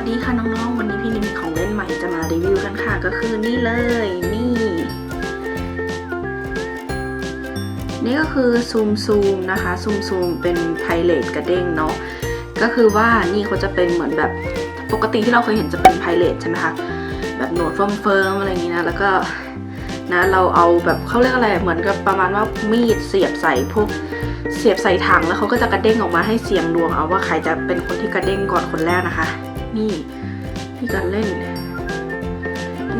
วัสดีค่ะน้องๆ วันนี้พี่นิมีของเล่นใหม่จะมารีวิวกันค่ะ ก็คือนี่เลยนี่ นี่ก็คือซูมซูมนะคะซูมซูมเป็นไพเรตกระเด้งเนาะก็คือว่านี่เขาจะเป็นเหมือนแบบปกติที่เราเคยเห็นจะเป็นไพเรตใช่ไหมคะแบบหนวดเฟิร์มๆอะไรอย่างนี้นะแล้วก็นะเราเอาแบบเขาเรียกอะไรเหมือนกับประมาณว่ามีดเสียบใส่พวกเสียบใส่ถังแล้วเขาก็จะกระเด้งออกมาให้เสียงดวงเอาว่าใครจะเป็นคนที่กระเด้งก่อนคนแรกนะคะ นี่ที่การเล่น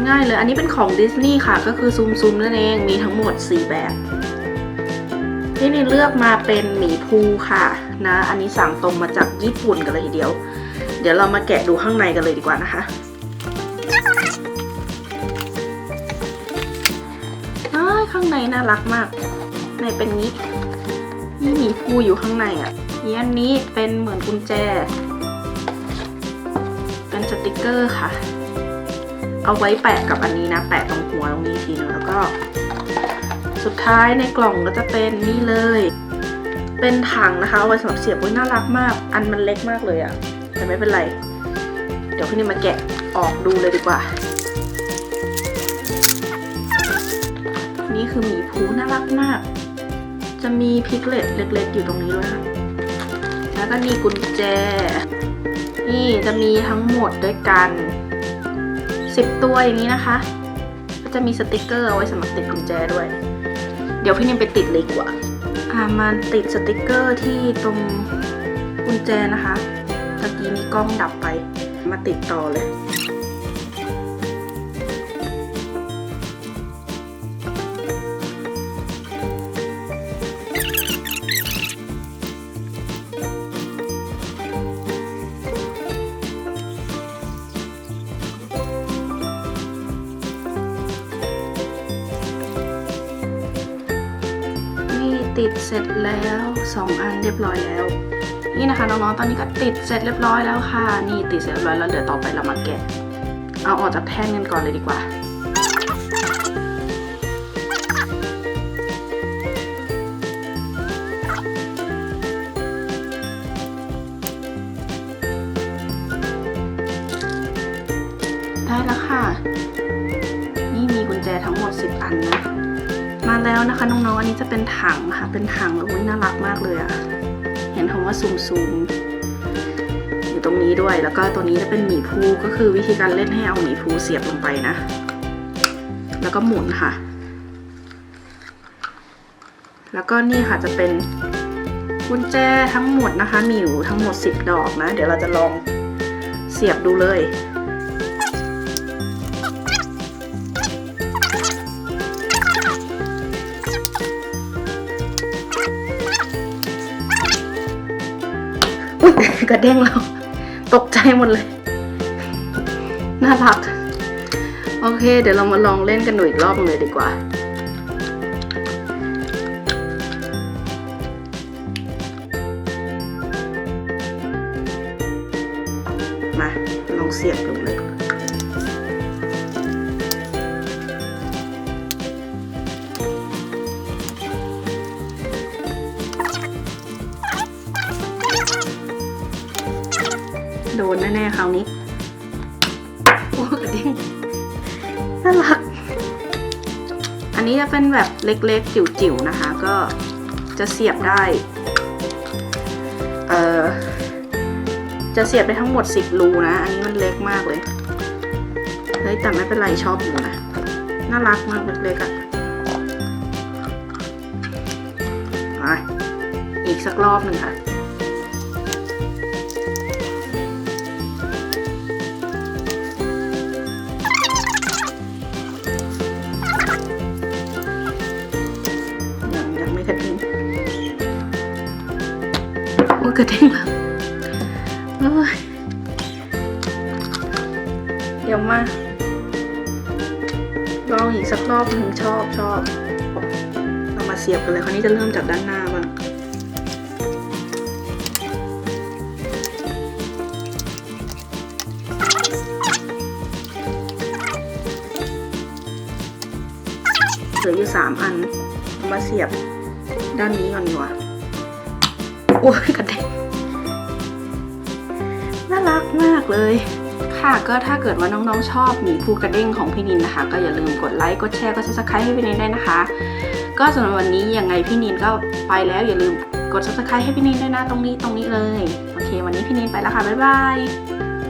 ง่ายเลย อันนี้เป็นของดิสนีย์ค่ะ ก็คือซูมซูมนั่นเอง มีทั้งหมด 4 แบบ ที่นี่เลือกมาเป็นหมีภูค่ะนะ อันนี้สั่งตรงมาจากญี่ปุ่นกันเลยทีเดียว เดี๋ยวเรามาแกะดูข้างในกันเลยดีกว่านะคะอ้ายข้างในน่ารักมาก ในเป็นงี้นี่หมีภูอยู่ข้างในอะนี่อันนี้เป็นเหมือนกุญแจ ติกเกอร์ค่ะ เอาไว้แปะกับอันนี้นะ แปะตรงหัวตรงนี้ทีนึงแล้วก็ สุดท้ายในกล่องก็จะเป็นนี่เลย เป็นถังนะคะ เอาไว้สำหรับเสียบอุ้ยน่ารักมาก อันมันเล็กมากเลยอะแต่ไม่เป็นไร เดี๋ยวพี่นี่มาแกะออกดูเลยดีกว่า นี่คือหมีภูน่ารักมาก จะมีพิกเลตเล็กๆอยู่ตรงนี้ด้วยค่ะ แล้วก็มีกุญแจ นี่จะมีทั้งหมดด้วยกัน 10 ตัวอย่างนี้นะคะ ก็จะมีสติกเกอร์เอาไว้สำหรับติดกุญแจด้วย เดี๋ยวพี่นิมไปติดเลยกว่าอ่ามาติดสติกเกอร์ที่ตรงกุญแจนะคะตะกี้นี้กล้องดับไป มาติดต่อเลย ติดเสร็จแล้วสองอันเรียบร้อยแล้ว นี่นะคะน้องๆตอนนี้ก็ติดเสร็จเรียบร้อยแล้วค่ะ นี่ติดเสร็จเรียบร้อยแล้วเดี๋ยวต่อไปเรามาแกะเอาออกจากแท่นกันก่อนเลยดีกว่าได้แล้วค่ะ นี่มีกุญแจทั้งหมด 10 อันนะ มาแล้วนะคะน้องๆ อันนี้จะเป็นถังค่ะ เป็นถังแล้วอุ้ยน่ารักมากเลยอะเห็นคำว่าซูมซูมอยู่ตรงนี้ด้วย แล้วก็ตัวนี้จะเป็นหมีภูก็คือวิธีการเล่นให้เอาหมีภูเสียบลงไปนะ แล้วก็หมุนค่ะ แล้วก็นี่ค่ะจะเป็นกุญแจทั้งหมดนะคะ มีอยู่ทั้งหมด 10 ดอกนะ เดี๋ยวเราจะลองเสียบดูเลย กระเด้งเรา ตกใจหมดเลย น่ารัก โอเค เดี๋ยวเรามาลองเล่นกันหนูอีกรอบเลยดีกว่ามาลองเสียบดูเลย นแน่ๆคราวนี้โอ้กระเด้งน่ารัก อันนี้จะเป็นแบบเล็กๆ จิ๋วๆ นะคะ ก็จะเสียบได้ เอ่อ จะเสียบได้ทั้งหมด 10 รูนะ อันนี้มันเล็กมากเลย เฮ้ย แต่ไม่เป็นไรชอบอยู่นะ น่ารักมากเล็กๆอะไปอีกสักรอบหนึ่งค่ะ โอ้ยกระเด้งแล้วโอ้ยเดี๋ยวมาลองอีกสักรอบหนึ่งชอบชอบ เรามาเสียบกันเลยคราวนี้จะเริ่มจากด้านหน้าบ้างเหลืออยู่สามอัน มาเสียบด้านนี้ก่อนดีกว่า โอ้ยกระเด็นน่ารักมากเลย ค่ะก็ถ้าเกิดว่าน้องๆชอบหมีภูกระเด้งของพี่นินนะคะ ก็อย่าลืมกดไลค์กดแชร์กด subscribe ให้พี่นินได้นะคะ ก็สำหรับวันนี้ยังไงพี่นินก็ไปแล้วอย่าลืมกด subscribe ให้พี่นินด้วยนะตรงนี้ตรงนี้เลยโอเค วันนี้พี่นินไปแล้วค่ะบ๊ายบาย